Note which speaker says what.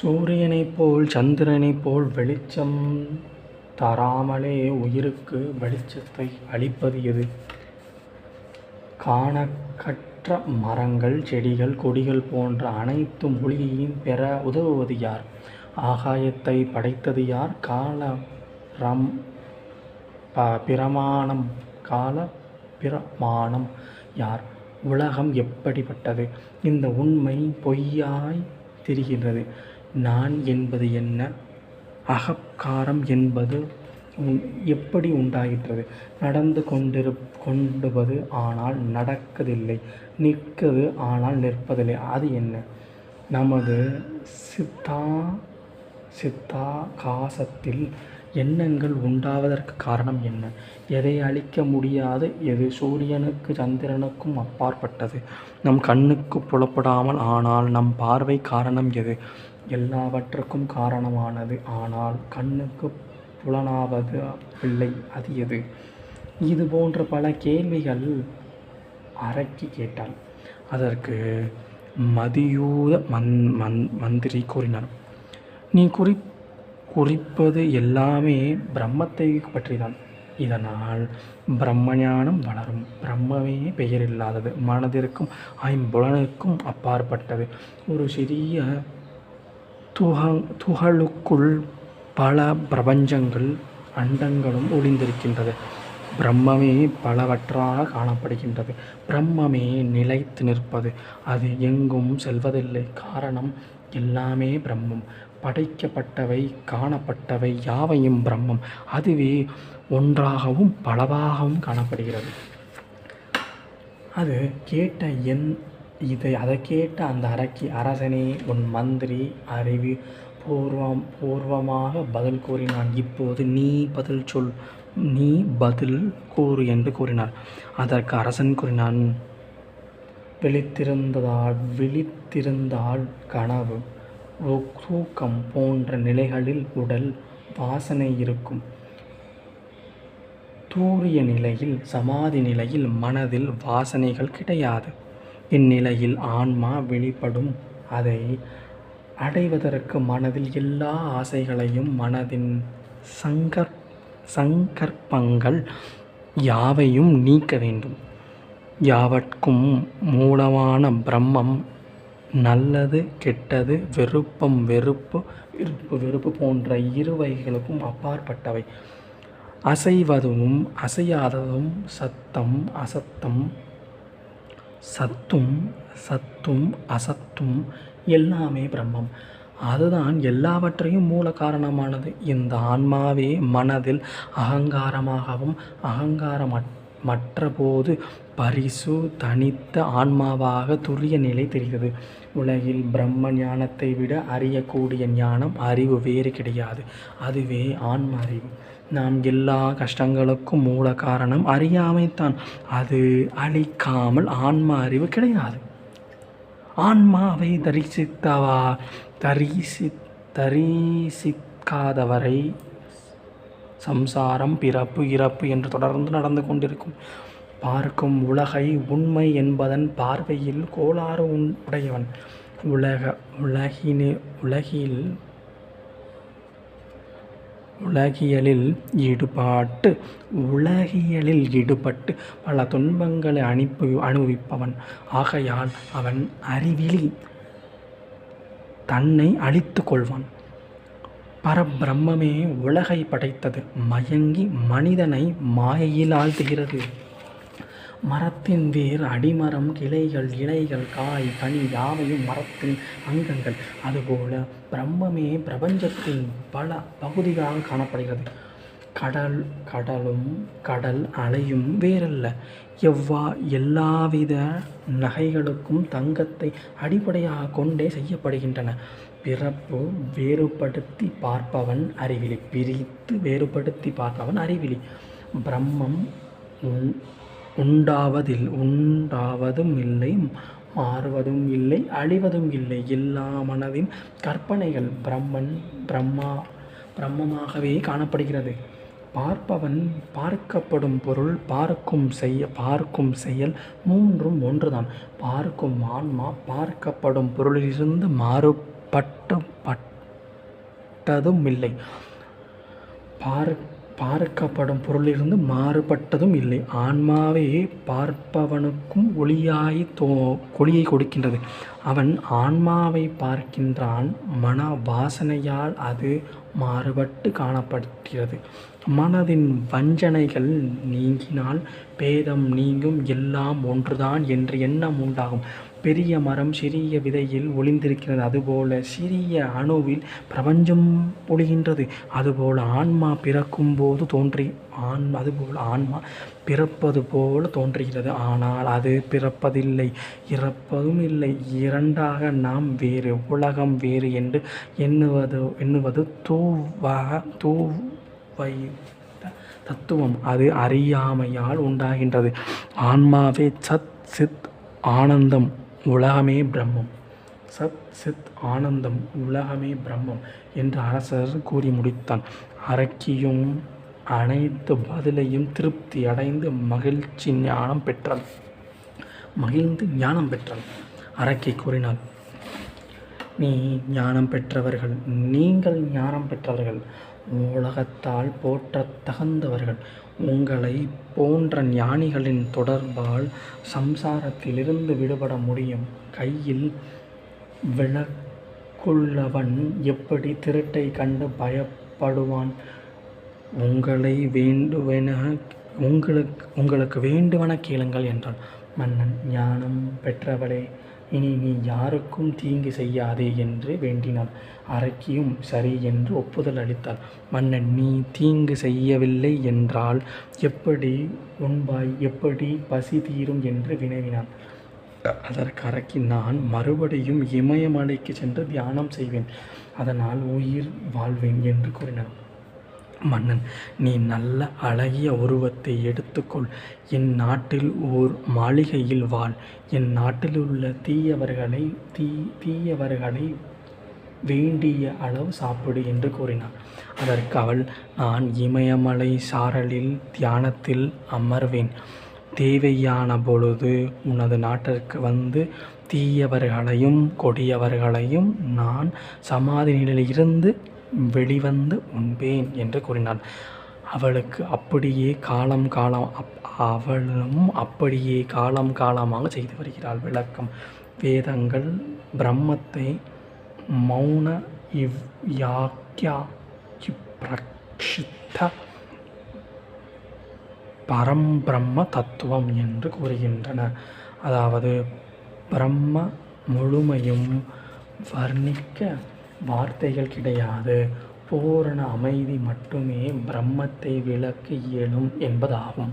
Speaker 1: சூரியனைப் போல் சந்திரனைப் போல் வெளிச்சம் தராமலே உயிருக்கு வெளிச்சத்தை அளிப்பது எது? காணக்கற்ற மரங்கள் செடிகள் கொடிகள் போன்ற அனைத்தும் மொழியையும் பெற உதவுவது யார்? ஆகாயத்தை படைத்தது யார்? கால பிரமாணம் கால பிரமாணம் யார்? உலகம் எப்படிப்பட்டது? இந்த உண்மை பொய்யாய் தெரிகின்றது நான் என்பது என்ன? அகங்காரம் என்பது எப்படி உண்டாகின்றது நடந்து கொண்டிரு கொண்டுவது ஆனால் நடக்கதில்லை நிற்கிறது ஆனால் நிற்பதில்லை அது என்ன? நமது சித்தா சித்தா காசத்தில் எண்ணங்கள் உண்டாவதற்கு காரணம் என்ன? எதை அழிக்க முடியாது எது? சூரியனுக்கு சந்திரனுக்கும் அப்பாற்பட்டது நம் கண்ணுக்கு புலப்படாமல் ஆனால் நம் பார்வை காரணம் எது? எல்லாவற்றுக்கும் காரணமானது ஆனால் கண்ணுக்கு புலனாவது பிள்ளை அது எது? இது போன்ற பல கேள்விகள் அரக்கி கேட்டாள். அதற்கு மதியூத மந்திரி கூறினார் நீ குறிப்பது எல்லாமே பிரம்மத்தை பற்றிதான் இதனால் பிரம்மஞானம் வளரும். பிரம்மமே பெயரில்லாதது. மனதிற்கும் ஐம்புலனுக்கும் அப்பாற்பட்டது. ஒரு சிறிய துகங் துகளுக்குள் பல பிரபஞ்சங்கள் அண்டங்களும் ஒளிந்திருக்கின்றது பிரம்மமே பலவற்றாக காணப்படுகின்றது. பிரம்மமே நிலைத்து நிற்பது. அது எங்கும் செல்வதில்லை. காரணம் எல்லாமே பிரம்மம். படைக்கப்பட்டவை காணப்பட்டவை யாவையும் பிரம்மம். அதுவே ஒன்றாகவும் பலவாகவும் காணப்படுகிறது. அது கேட்ட இதை அதைக் கேட்ட அந்த அரக்கி அரசனே உன் மந்திரி அறிவு பூர்வமாக பதில் கூறினான். இப்போது நீ பதில் சொல் நீ பதில் கூறு என்று கூறினார். அதற்கு அரசன் கூறினான் விழித்திருந்ததால் விழித்திருந்தால் கனவு தூக்கம் போன்ற நிலைகளில் உடல் வாசனை இருக்கும். தூரிய நிலையில் சமாதி நிலையில் மனதில் வாசனைகள் கிடையாது. இந்நிலையில் ஆன்மா வெளிப்படும். அதை அடைவதற்கு மனதில் எல்லா ஆசைகளையும் மனதின் சங்கல்பங்கள் யாவையும் நீக்க வேண்டும். யாவற்கும் மூலமான பிரம்மம் நல்லது கெட்டது வெறுப்பம் வெறுப்பு போன்ற இரு வகைகளுக்கும் அப்பாற்பட்டவை. அசைவதும் அசையாததும் சத்தம் அசத்தம் சத்தும் சத்தும் அசத்தும் எல்லாமே பிரம்மம். அதுதான் எல்லாவற்றையும் மூல காரணமானது. இந்த ஆன்மாவே மனதில் அகங்காரமாகவும் மற்றபோது பரிசு தனித்த ஆன்மாவாக துரிய நிலை தெரிகிறது. உலகில் பிரம்ம ஞானத்தை விட அறியக்கூடிய ஞானம் அறிவு வேறு கிடையாது. அதுவே ஆன்ம அறிவு. நாம் எல்லா கஷ்டங்களுக்கும் மூல காரணம் அறியாமைத்தான் அது அழிக்காமல் ஆன்ம அறிவு கிடையாது. ஆன்மாவை தரிசித்தவா தரிசி தரிசிக்காதவரை சம்சாரம் பிறப்பு இறப்பு என்று தொடர்ந்து நடந்து கொண்டிருக்கும். பார்க்கும் உலகை உண்மை என்பதன் பார்வையில் கோளாறு உடையவன். உலக உலகினே உலகில் உலகியலில் ஈடுபட்டு பல துன்பங்களை அனுப்பி அனுபவிப்பவன். ஆகையால் அவன் அறிவிலி. தன்னை அழித்து கொள்வான். பரபிரம்மே உலகை படைத்தது மயங்கி மனிதனை மாயையில் ஆழ்த்துகிறது. மரத்தின் வேர் அடிமரம் கிளைகள் இலைகள் காய் கனி யாவையும் மரத்தின் அங்கங்கள். அதுபோல பிரம்மமே பிரபஞ்சத்தின் பல பகுதிகளாக காணப்படுகிறது. கடல் கடலும் கடல் அலையும் வேறல்ல. எவ்வா எல்லாவித நகைகளுக்கும் தங்கத்தை அடிப்படையாக கொண்டே செய்யப்படுகின்றன. பிறப்பு வேறுபடுத்தி பார்ப்பவன் அறிவிலி. பிரித்து வேறுபடுத்தி பார்ப்பவன் அறிவிலி. பிரம்மம் உண்டாவதில் உண்டாவதும் இல்லை மாறுவதும் இல்லை அழிவதும் இல்லை. எல்லா மனதின் கற்பனைகள். பிரம்மன் பிரம்மா பிரம்மமாகவே காணப்படுகிறது. பார்ப்பவன் பார்க்கப்படும் பொருள் பார்க்கும் செய்ய பார்க்கும் செயல் மூன்றும் ஒன்றுதான். பார்க்கும் ஆன்மா பார்க்கப்படும் பொருளிலிருந்து மாறு பட்டும் பட்டதும் இல்லை பார் பார்க்கப்படும் பொருளிலிருந்து மாறுபட்டதும் இல்லை ஆன்மாவே பார்ப்பவனுக்கும் ஒளியாய் தோ ஒளியை கொடுக்கின்றது. அவன் ஆன்மாவை பார்க்கின்றான் மன வாசனையால் அது மாறுபட்டு காணப்படுகிறது. மனதின் வஞ்சனைகள் நீங்கினால் பேதம் நீங்கும் எல்லாம் ஒன்றுதான் என்ற எண்ணம் உண்டாகும். பெரிய மரம் சிறிய விதையில் ஒளிந்திருக்கிறது. அதுபோல சிறிய அணுவில் பிரபஞ்சம் ஒளிகின்றது. அதுபோல ஆன்மா பிறக்கும் போது தோன்றி ஆன் அதுபோல் ஆன்மா பிறப்பது போல தோன்றுகிறது. ஆனால் அது பிறப்பதில்லை இறப்பதும் இல்லை. இரண்டாக நாம் வேறு உலகம் வேறு என்று எண்ணுவது எண்ணுவது தூவாக தூவை தத்துவம். அது அறியாமையால் உண்டாகின்றது. ஆன்மாவே சத் சித் ஆனந்தம். உலகமே பிரம்மம். சத் சித் ஆனந்தம் உலகமே பிரம்மம் என்று அரசர் கூறி முடித்தான். அரக்கியும் அனைத்து பதிலையும் திருப்தி அடைந்து மகிழ்ச்சி ஞானம் பெற்றாள் மகிழ்ந்து ஞானம் பெற்றாள் அரக்கி கூறினாள் நீ ஞானம் பெற்றவர்கள் நீங்கள் ஞானம் பெற்றவர்கள் உலகத்தால் போற்றத் தகுந்தவர்கள் உங்களை போன்ற ஞானிகளின் தொடர்பால் சம்சாரத்திலிருந்து விடுபட முடியும். கையில் விளக்குள்ளவன் எப்படி திருட்டை கண்டு பயப்படுவான்? உங்களை வேண்டுவென உங்களுக்கு உங்களுக்கு வேண்டுவன கேளுங்கள் என்றான். மன்னன் ஞானம் பெற்றவளே இனி நீ யாருக்கும் தீங்கு செய்யாதே என்று வேண்டினான். அரக்கியும் சரி என்று ஒப்புதல் அளித்தாள். மன்னன் நீ தீங்கு செய்யவில்லை என்றால் எப்படி உண்பாய் எப்படி பசி தீரும் என்று வினவினான். அதற்கு அரக்கி நான் மறுபடியும் இமயமலைக்கு சென்று தியானம் செய்வேன். அதனால் உயிர் வாழ்வேன் என்று கூறினான். மன்னன் நீ நல்ல அழகிய உருவத்தை எடுத்துக்கொள். என் நாட்டில் ஓர் மாளிகையில் வாழ். என் நாட்டில் உள்ள தீயவர்களை தீ தீயவர்களை வேண்டிய அளவு சாப்பிடு என்று கூறினார் அதற்கு அவள் நான் இமயமலை சாரலில் தியானத்தில் அமர்வேன். தேவையான பொழுது உனது நாட்டிற்கு வந்து தீயவர்களையும் கொடியவர்களையும் நான் சமாதி நிலையில் இருந்து வெளிவந்து உண்பேன் என்று கூறினாள் அவளுக்கு அப்படியே காலம் காலம் அப் அவளும் அப்படியே காலம் காலமாக செய்து வருகிறாள். விளக்கம். வேதங்கள் பிரம்மத்தை மௌன இவ் யாக்கியா பிரக்ஷித்த பரம்பிரம்ம தத்துவம் என்று கூறுகின்றன. அதாவது பிரம்ம முழுமையும் வர்ணிக்க வார்த்தைகள் கிடையாது பூரண அமைதி மட்டுமே பிரம்மத்தை விளக்க இயலும் என்பதாகும்.